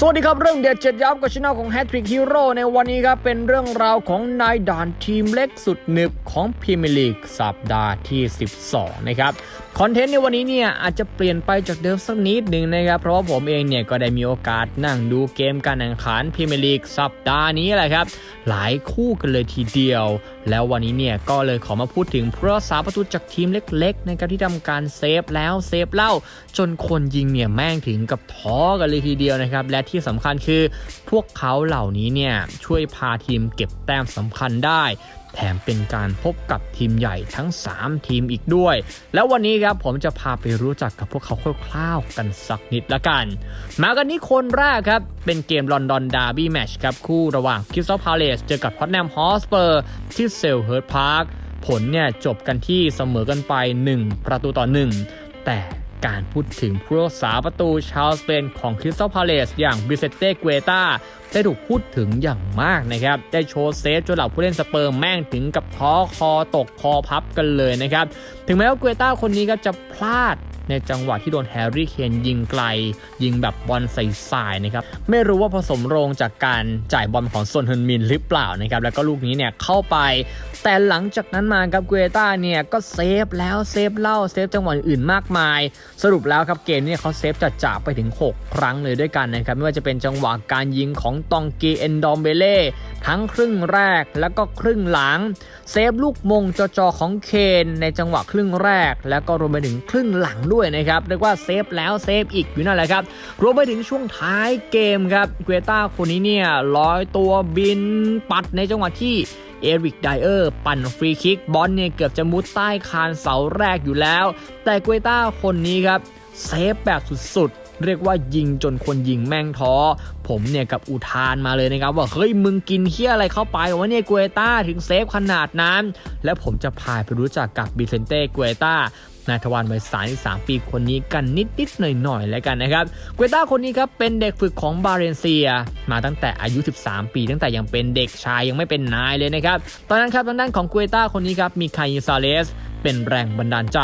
สวัสดีครับ เรื่องเด็ดเจ็ดยับกับช anel ของ Hat Trick Hero ในวันนี้ครับ เป็นเรื่องราวของนายด่านทีมเล็กสุดหนึบของพรีเมียร์ลีกสัปดาห์ที่ 12 นะครับ คอนเทนต์ในวันนี้เนี่ย อาจจะเปลี่ยนไปจากเดิมสักนิดหนึ่งนะครับ เพราะว่าผมเองเนี่ย ก็ได้มีโอกาสนั่งดูเกมการแข่งขันพรีเมียร์ลีกสัปดาห์นี้แหละครับ หลายคู่กันเลยทีเดียว แล้ววันนี้เนี่ยก็เลยขอมาพูดถึงผู้รักษาประตูจากทีมเล็กๆนะครับที่ทำการเซฟแล้วเซฟเล่าจนคนยิงเนี่ยแม่งถึงกับท้อกันเลยทีเดียวนะครับและที่สำคัญคือ พวกเขาเหล่านี้เนี่ยช่วยพาทีมเก็บแต้มสำคัญได้ แถมเป็นการพบกับทีมใหญ่ทั้ง 3 ทีมอีกด้วย แล้ววันนี้ครับผมจะพาไปรู้จักกับพวกเขาคร่าวๆกันสักนิดละกัน มากันที่คนแรกครับ เป็นเกมลอนดอนดาร์บี้แมชครับ คู่ระหว่างคริสตัลพาเลสเจอกับท็อตแนมฮอสเปอร์ที่เซลเฮิร์ตพาร์คผลเนี่ยจบกันที่เสมอกันไป 1 ประตูต่อ 1 แต่ การพูดถึงผู้รักษาประตูชาวสเปนของคริสตัลพาเลสอย่างบิเซเต้เกเวตาได้ถูกพูดถึงอย่างมากนะครับ ได้โชว์เซฟจนเหล่าผู้เล่นสเปอร์แม่งถึงกับท้อคอตกคอพับกันเลยนะครับ ถึงแม้ว่าเกเวตาคนนี้ก็จะพลาด ในจังหวะที่โดนแฮร์รี่เคนยิงไกล ยิงแบบบอลใส่สายนะครับไม่รู้ว่าผสมโรงจากการจ่ายบอลของซนเฮนมินหรือเปล่านะครับแล้วก็ลูกนี้เนี่ยเข้าไป แต่หลังจากนั้นมาครับเกเวต้าเนี่ยก็เซฟแล้วเซฟเล่าเซฟจังหวะอื่นมากมาย สรุปแล้วครับเกมนี้เขาเซฟจัดจ่าไปถึง 6 ครั้งเลยด้วยกันนะครับไม่ว่าจะเป็นจังหวะการยิงของตองกีเอนดอมเบเล่ทั้งครึ่งแรกแล้วก็ครึ่งหลัง เซฟลูกมงจอจอของเคนในจังหวะครึ่งแรก แล้วก็รวมไปถึงครึ่งหลังด้วยนะครับเรียกว่าเซฟแล้วเซฟอีกอยู่นั่นแหละครับรวมไปถึงช่วงท้ายเกมครับเกวต้าคนนี้เนี่ยลอยตัวบินปัดในจังหวะที่เอริกไดเออร์ปั่นฟรีคิกบอลเนี่ยเกือบจะมุดใต้คานเสาแรกอยู่แล้ว แต่เกวต้าคนนี้ครับเซฟแบบสุดๆ เรียกว่ายิงจนคนยิงแม่งท้อ ผมเนี่ยกับอุทานมาเลยนะครับ ว่าเฮ้ยมึงกินเฮี้ยอะไรเข้าไปวะเนี่ยเกวต้าถึงเซฟขนาดนั้น แล้วผมจะพาไปรู้จักกับบิเซนเต้เกวต้า นายทวารวัย33ปีคนนี้กันนิดๆหน่อยๆแล้วกันนะครับเกวต้าคนนี้ครับเป็นเด็กฝึกของบาเรนเซีย มาตั้งแต่อายุ 13 ปี ตั้งแต่ยังเป็นเด็กชายยังไม่เป็นนายเลยนะครับตอนนั้นครับทางด้านของเกวต้าคนนี้ครับมีคายิซาเลสเป็นแรงบันดาลใจ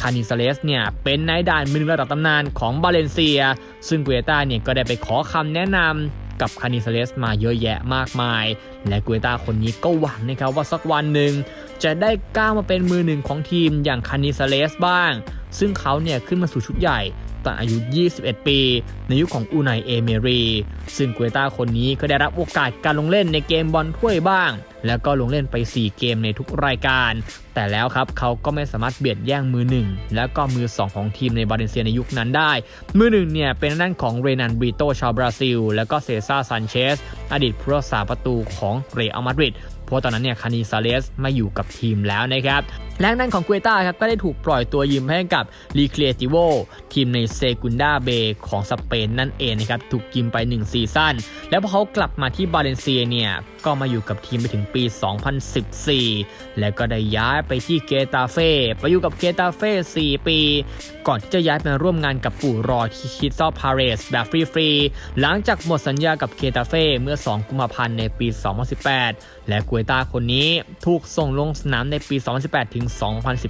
คานิซาเลสเนี่ยเป็นนายด่านมือระดับตำนานของบาเลนเซีย ซึ่งเกวต้าเนี่ยก็ได้ไปขอคำแนะนำกับคานิซาเลสมาเยอะแยะมากมาย และเกวต้าคนนี้ก็หวังนะครับว่าสักวันหนึ่ง จะได้ก้าวมาเป็นมือหนึ่งของทีมอย่างคานิซาเลสบ้าง ซึ่งเขาเนี่ยขึ้นมาสู่ชุดใหญ่ตอนอายุ 21 ปี ในยุคของอูไนเอเมรี ซึ่งเกวต้าคนนี้ก็ได้รับโอกาสการลงเล่นในเกมบอลถ้วยบ้าง แล้วก็ลงเล่นไป 4 เกมในทุกรายการ แต่แล้วครับเขาก็ไม่สามารถเบียดแย่งมือหนึ่งแล้วก็มือ 2 ของทีมในบาเลนเซียในยุคนั้นได้ มือหนึ่งเนี่ยเป็นด้านของเรนันบริโตชาวบราซิล แล้วก็เซซ่าซันเชสอดีตผู้รักษาประตูของเรอัลมาดริด เพราะตอนนั้นเนี่ยคานิซาเลสไม่อยู่กับทีมแล้วนะครับแรงดันของเกวต้าครับก็ได้ถูกปล่อยตัวยืมให้กับรีเค a ติโวทีมในเซกุนดาเบของสเปนนั่นเองนะครับถูกยืมไป 1 ซีซั่นแล้วพอเขากลับมาที่บาเลนเซียเนี่ยก็มาอยู่กับทีมไปถึงปี 2014 แล้วก็ได้ย้ายไปที่เกตาเฟ่ไปอยู่กับเกตาเฟ่ 4 ปี ก่อนที่จะย้ายมาร่วมงานกับปู่รอที่คิดซอพาเรสแบบฟรีๆหลังจากหมดสัญญากับเคตาเฟ่เมื่อ 2 กุมภาพันธ์ในปี 2018 และกวต้าคนนี้ถูกส่งลงสนามในปี 2018 ถึง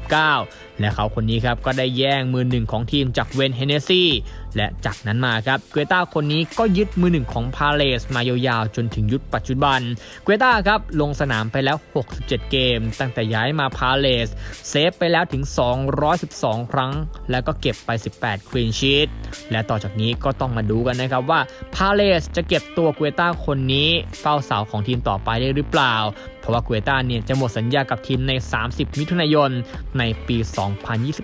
2019 และเขาคนนี้ครับก็ได้แย่งมือหนึ่งของทีมจากเวนเฮเนซี และจากนั้นมาครับเกวต้าคนนี้ก็ยึดมือหนึ่งของพาเลสมายาวๆจนถึงยุคปัจจุบันเกวต้าครับลงสนามไปแล้ว 67 เกม ตั้งแต่ย้ายมาพาเลสเซฟไปแล้วถึง 212 ครั้ง แล้วก็เก็บไป 18คลีนชีตและต่อจากนี้ก็ต้องมาดูกันนะครับว่าพาเลสจะเก็บตัวเกวต้าคนนี้เฝ้าเสาของทีมต่อไปได้หรือเปล่า เพราะว่าเกวต้าเนี่ยจะหมดสัญญากับทีมใน 30 มิถุนายน ในปี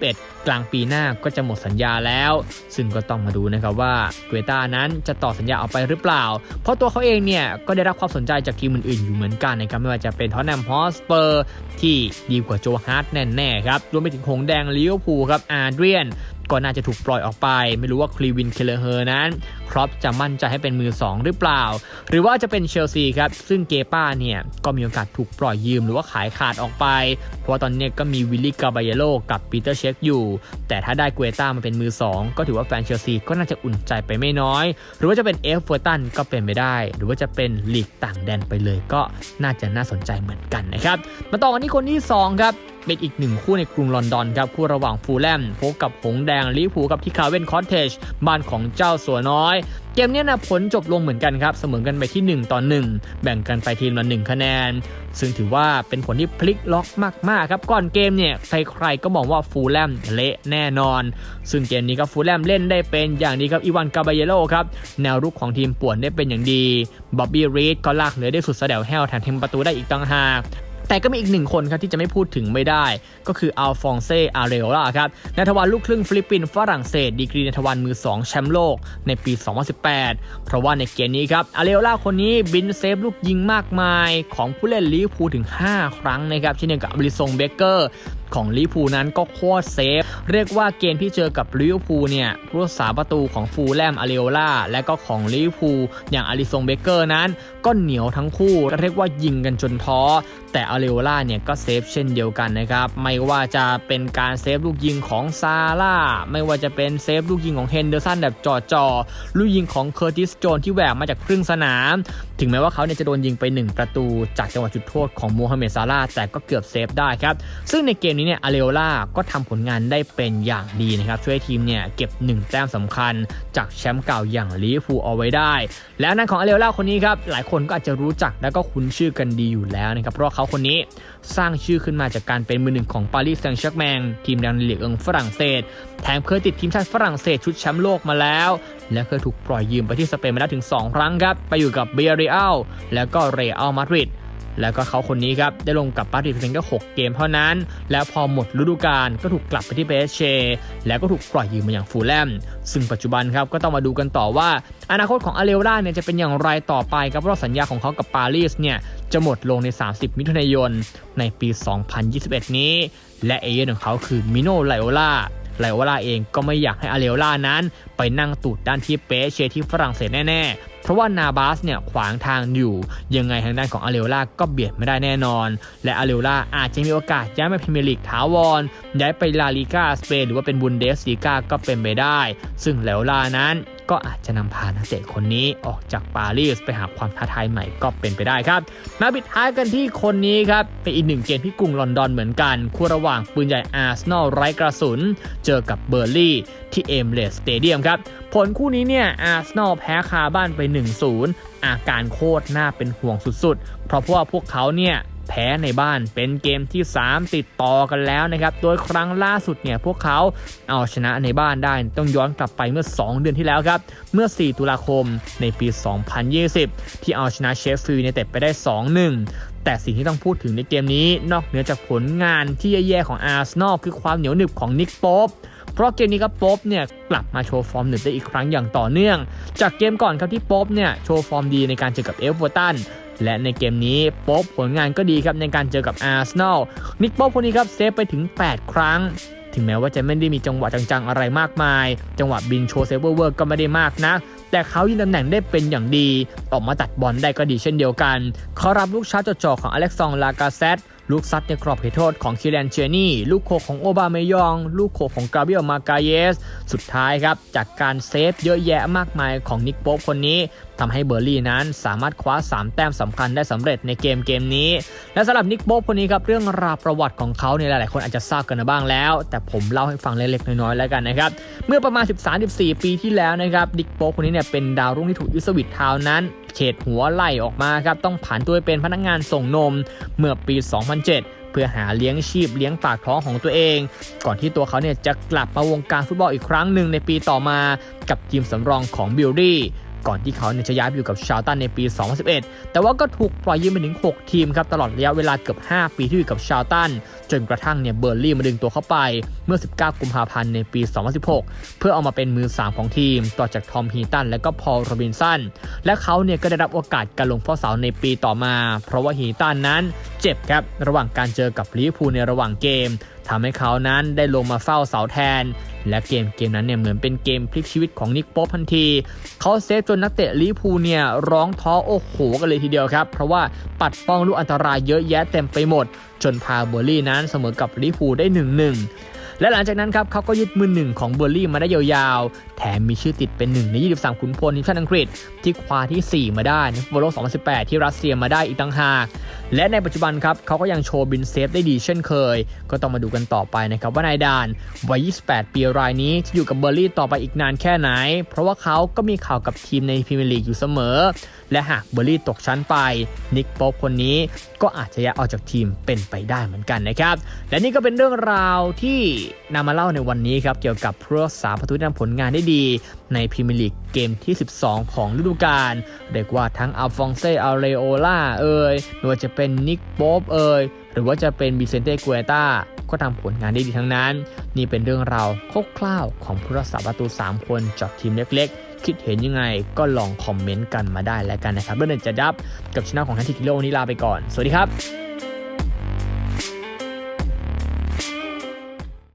2021 กลางปีหน้าก็จะหมดสัญญาแล้ว ซึ่งก็ต้องมาดูนะครับว่าเกวต้านั้นจะต่อสัญญาออกไปหรือเปล่า เพราะตัวเขาเองเนี่ยก็ได้รับความสนใจจากทีมอื่นๆอยู่เหมือนกันนะครับไม่ว่าจะเป็นทอตแนมฮอสเปอร์ที่ดีกว่าโจฮาร์ดแน่ๆครับรวมไปถึงหงแดงลิเวอร์พูลครับอาร์เดรียน ก็น่าจะถูกปล่อยออกไป ไม่รู้ว่าคลีวินเคเลเฮอร์นั้นครอปจะมั่นใจให้เป็นมือ 2 หรือเปล่า หรือว่าจะเป็นเชลซีครับ ซึ่งเกป้าเนี่ย ก็มีโอกาสถูกปล่อยยืมหรือว่าขายขาดออกไป เพราะว่าตอนนี้ก็มีวิลลี่กาบายโลกับปีเตอร์เช็คอยู่ แต่ถ้าได้เกวต้ามาเป็นมือ 2 ก็ถือว่าแฟนเชลซีก็น่าจะอุ่นใจไปไม่น้อย หรือว่าจะเป็นเอฟเวอร์ตันก็เป็นไปได้ หรือว่าจะเป็นลีกต่างแดนไปเลย ก็น่าจะน่าสนใจเหมือนกันนะครับมาต่อกันที่คนที่2ครับเป็นอีกหนึ่งคู่ในกรุงลอนดอนครับคู่ระหว่างฟูลแลมพบกับหงแดงงลิเวอร์พูลกับที่คาเวนคอ t เทจบ้านของเจ้าสัวน้อย เกมนี้นะผลจบลงเหมือนกันครับ เสมอกันไปที่ 1 ต่อ 1 แบ่งกันไปทีมละ1คะแนน ซึ่งถือว่าเป็นผลที่พลิกล็อกมากๆครับก่อนเกมเนี่ยใครๆก็มองว่าฟูลแลมเละแน่นอน ซึ่งเกมนี้ครับฟูลแลมเล่นได้เป็นอย่างดีครับอีวานกาบาเยโลครับแนวรุกของทีมป่วนได้เป็นอย่างดีบ๊อบบี้รีดก็ลากเหลือได้สุดแสดวแห้วแถมทำประตูได้อีกต่างหาก แต่ก็มีอีกหนึ่งคนครับที่จะไม่พูดถึงไม่ได้ ก็คืออัลฟองเซอาเรโอลาครับนัทวันลูกครึ่งฟิลิปปินส์ฝรั่งเศส ดีกรีนัทวันมือ 2 แชมป์โลกในปี 2018 เพราะว่าในเกมนี้ครับอาเรโอลาคนนี้บินเซฟลูกยิงมากมาย ของผู้เล่นลิเวอร์พูลถึง 5 ครั้งนะครับเช่นเดียวกับอลิซงเบเกอร์ ของลิวพูนั้นก็โคตรเซฟ เรียกว่าเกมที่เจอกับลิเวอร์พูลเนี่ยผู้รักษาประตูของฟูลแลมอาริโอล่าและก็ของลิเวอร์พูลอย่างอาริซงเบเกอร์นั้น ก็เหนียวทั้งคู่เรียกว่ายิงกันจนท้อ แต่อาริโอล่าเนี่ยก็เซฟเช่นเดียวกันนะครับ ไม่ว่าจะเป็นการเซฟลูกยิงของซาร่าไม่ว่าจะเป็นเซฟลูกยิงของเฮนเดอร์สันแบบจ่อลูกยิงของเคอร์ติสโจนที่แหวกมาจากครึ่งสนาม ถึงแม้ว่าเขาเนี่ยจะโดนยิงไป 1 ประตู จากจังหวะจุดโทษของโมฮัมเหม็ดซาร่าแต่ก็เกือบเซฟได้ครับซึ่งในเกมนี้เนี่ยอาเรโอล่าก็ทำผลงานได้เป็นอย่างดีนะครับช่วยทีมเนี่ยเก็บ 1 แต้มสำคัญ จากแชมป์เก่าอย่างลิเวอร์พูลเอาไว้ได้ แล้วนั่นของอาเรโอล่าคนนี้ครับหลายคนก็อาจจะรู้จักและก็คุ้นชื่อกันดีอยู่แล้วนะครับเพราะเขาคนนี้สร้างชื่อขึ้นมาจากการเป็นมือหนึ่งของปารีสแซงต์แชร์แมงทีมดังในลีกเอิงฝรั่งเศสแถมเคยติดทีมชาติฝรั่งเศสชุดแชมป์โลกมาแล้ว และเคยถูกปล่อยยืมไปที่สเปนมาแล้วถึง 2 ครั้งครับไปอยู่กับเบียริอัลแล้วก็เรอัลมาดริด แล้วก็เขาคนนี้ครับได้ลงกับปารีสเพียงแค่6เกมเท่านั้น แล้วพอหมดฤดูกาลก็ถูกกลับไปที่เปเชแล้วก็ถูกปล่อยยืมมาอย่างฟูลแลม ซึ่งปัจจุบันครับก็ต้องมาดูกันต่อว่า อนาคตของอาเรโอลาเนี่ยจะเป็นอย่างไรต่อไปครับเพราะสัญญาของเขากับปารีสเนี่ยจะหมดลงใน 30 มิถุนายนในปี 2021 นี้ และเอเย่นของเขาคือมิโนไลโอลา ไลโอลาเองก็ไม่อยากให้อาเลโอลานั้น ไปนั่งตูดด้านที่เปเชที่ฝรั่งเศสแน่ๆ เพราะว่านาบาสเนี่ยขวางทางอยู่ ยังไงทางด้านของอาเลโอลาก็เบียดไม่ได้แน่นอน และอาเลโอลาอาจจะมีโอกาสย้ายไปพรีเมียร์ลีกถาวร ย้ายไปลาลิกาสเปนหรือว่าเป็นบุนเดสลีกาก็เป็นไปได้ ซึ่งเลโอลานั้น ก็อาจจะนำพานักเตะคนนี้ออกจากปารีสไปหาความท้าทายใหม่ก็เป็นไปได้ครับมาปิดท้ายกันที่คนนี้ครับเป็นอีกหนึ่งเกมที่กรุงลอนดอนเหมือนกัน คู่ระหว่างปืนใหญ่อาร์เซนอลไร้กระสุน เจอกับเบอร์ลี่ที่เอมเลสสเตเดียมครับ ผลคู่นี้เนี่ยอาร์เซนอลแพ้คาบ้านไป 1-0 อาการโคตรน่าเป็นห่วงสุดๆ เพราะว่าพวกเขาเนี่ย แพ้ในบ้านเป็นเกมที่ 3 ติดต่อกันแล้วนะครับ โดยครั้งล่าสุดเนี่ยพวกเขาเอาชนะในบ้านได้ต้องย้อนกลับไปเมื่อ 2 เดือนที่แล้วครับ เมื่อ 4 ตุลาคมในปี 2020 ที่เอาชนะเชฟฟิลด์ยูไนเต็ดไปได้ 2-1แต่สิ่งที่ต้องพูดถึงในเกมนี้ นอกเหนือจากผลงานที่แย่ๆของอาร์เซนอลคือความเหนียวหนึบของนิกโป๊ปเพราะเกมนี้ครับโป๊ปเนี่ยกลับมาโชว์ฟอร์มหนึบได้อีกครั้งอย่างต่อเนื่อง จากเกมก่อนครับที่โป๊ปเนี่ยโชว์ฟอร์มดีในการเจอกับเอฟเวอร์ตัน และในเกมนี้โป๊ปผลงานก็ดีครับในการเจอกับอาร์เซนอลนิกโป๊ปคนนี้ครับเซฟไปถึง 8 ครั้งถึงแม้ว่าจะไม่ได้มีจังหวะจังๆ อะไรมากมาย จังหวะบินโชว์เซฟเวอร์เวิร์ก็ไม่ได้มากนะแต่เขายืนตำแหน่งได้เป็นอย่างดี ออกมาตัดบอลได้ก็ดีเช่นเดียวกัน เขารับลูกชาร์จจ่อๆของอเล็กซองลากาเซต ลูกซัดในกรอบเขตโทษของคิเลนเชนี่ ลูกโคของโอบาเมยอง ลูกโคของกาเบรียลมากาเยส สุดท้ายครับ จากการเซฟเยอะแยะมากมายของนิกโป๊ปคนนี้ทำให้เบอร์ลี่นั้นสามารถคว้า 3 แต้มสำคัญได้สำเร็จในเกมเกมนี้ และสำหรับนิกโป๊ปคนนี้ครับ เรื่องราวประวัติของเขาเนี่ยหลายๆ คนอาจจะทราบกันบ้างแล้ว แต่ผมเล่าให้ฟังเล็กๆ น้อยๆ แล้วกันนะครับ เมื่อประมาณ 13-14 ปีที่แล้วนะครับนิกโป๊ปคนนี้เนี่ยเป็นดาวรุ่งที่ถูกอิสวิตทาวน์นั้น ขตหัวไหล่ออกมาครับต้องผ่านตัวเป็นพนักงานส่งนมเมื่อปี 2007 เพื่อหาเลี้ยงชีพเลี้ยงปากท้องของตัวเอง ก่อนที่ตัวเขาเนี่ยจะกลับมาวงการฟุตบอลอีกครั้งหนึ่งในปีต่อมากับทีมสำรองของบิลลี่ ก่อนที่เขาเนี่ยจะย้ายไปอยู่กับชาตันในปี 2011 แต่ว่าก็ถูกปล่อยยืมไปถึง 6 ทีมครับตลอดระยะเวลาเกือบ 5 ปีที่อยู่กับชาตัน จนกระทั่งเนี่ยเบอร์ลี่มาดึงตัวเข้าไปเมื่อ 19 กุมภาพันธ์ในปี 2016 เพื่อเอามาเป็นมือ 3 ของทีม ต่อจากทอมฮีตันและก็พอลโรบินสันและเขาเนี่ยก็ได้รับโอกาสการลงเฝ้าเสาในปีต่อมา เพราะว่าฮีตันนั้นเจ็บครับระหว่างการเจอกับลิเวอร์พูลในระหว่างเกม ทำให้เขานั้นได้ลงมาเฝ้าเสาแทน และเกมเกมนั้นเนี่ยเหมือนเป็นเกมพลิกชีวิตของนิกโป๊ปทันที เขาเซฟจนนักเตะลิพูเนี่ยร้องท้อโอ้โหกันเลยทีเดียวครับ เพราะว่าปัดป้องลูกอันตรายเยอะแยะเต็มไปหมด จนพาเบอร์ลี่นั้นเสมอกับลิพูได้1-1 และหลังจากนั้นครับเขาก็ยึดมือหนึ่งของเบอร์ลี่มาได้ยาวๆ แถมมีชื่อติดเป็นหนึ่งใน 23 ขุนพลทีมชาติอังกฤษ ที่คว้าทีสี่ 4 มาได้ในฟุตบอลโลก 2018 ที่รัสเซียมาได้อีกต่างหาก และในปัจจุบันครับเขาก็ยังโชว์บินเซฟได้ดีเช่นเคย ก็ต้องมาดูกันต่อไปนะครับว่านายดานวัย 28 ปีรายนี้จะอยู่กับเบอร์ลี่ต่อไปอีกนานแค่ไหน เพราะว่าเขาก็มีข่าวกับทีมในพรีเมียร์ลีกอยู่เสมอ และหากเบอร์ลี่ตกชั้นไป นิกโป๊ปคนนี้ก็อาจจะย้ายออกจากทีมเป็นไปได้เหมือนกันนะครับ และนี่ก็เป็นเรื่องราวที่นำมาเล่าในวันนี้ครับเกี่ยวกับผู้รักษาประตูที่ทำผลงานได้ดี ในพรีเมียร์ลีกเกมที่ 12 ของฤดูกาลเรียกว่าทั้งอัลฟองเซอาเรโอล่าเอ่ยไม่ว่าจะเป็นนิกโป๊ปเอ่ยหรือว่าจะเป็นบิเซนเต้กัวตาก็ทำผลงานได้ดีทั้งนั้น นี่เป็นเรื่องราวคร่าวๆของผู้รักษาประตู 3 คนจากทีมเล็กๆ คิดเห็นยังไงก็ลองคอมเมนต์กันมาได้แล้วกันนะครับเรื่องเด่นจะดับกับช่องของแฮนทิกิโลนนี้ลาไปก่อน สวัสดีครับ